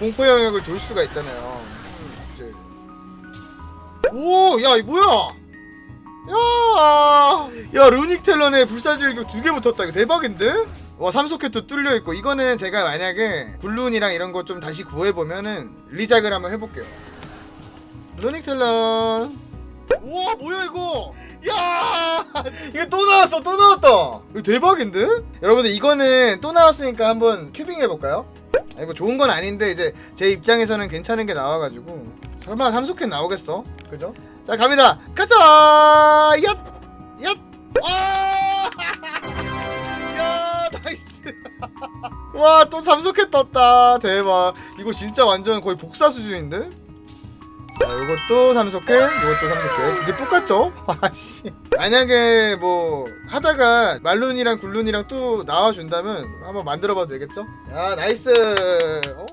공포 영역을 돌 수가 있잖아요. 이제. 오, 야, 이 뭐야? 야, 야, 루닉 텔런에 불사질교 두 개 붙었다. 이거 대박인데? 와, 삼소켓도 뚫려 있고 이거는 제가 만약에 굴룬이랑 이런 거 좀 다시 구해 보면은 리작을 한번 해볼게요. 루닉 텔런. 우와, 뭐야 이거? 야, 이거 또 나왔어, 또 나왔다. 이거 대박인데? 여러분들 이거는 또 나왔으니까 한번 큐빙 해볼까요? 아, 이거 좋은 건 아닌데 이제 제 입장에서는 괜찮은 게 나와가지고 설마 삼속캔 나오겠어? 그죠? 자 갑니다. 가자. 얏, 얏. 아! 야 나이스. 와 또 삼속캔 떴다. 대박. 이거 진짜 완전 거의 복사 수준인데? 자, 이것도 삼속캔, 이것도 삼속캔. 이게 똑같죠? 아씨. 만약에 뭐 하다가 말룬이랑 굴룬이랑 또 나와준다면 한번 만들어봐도 되겠죠? 야 나이스. 어?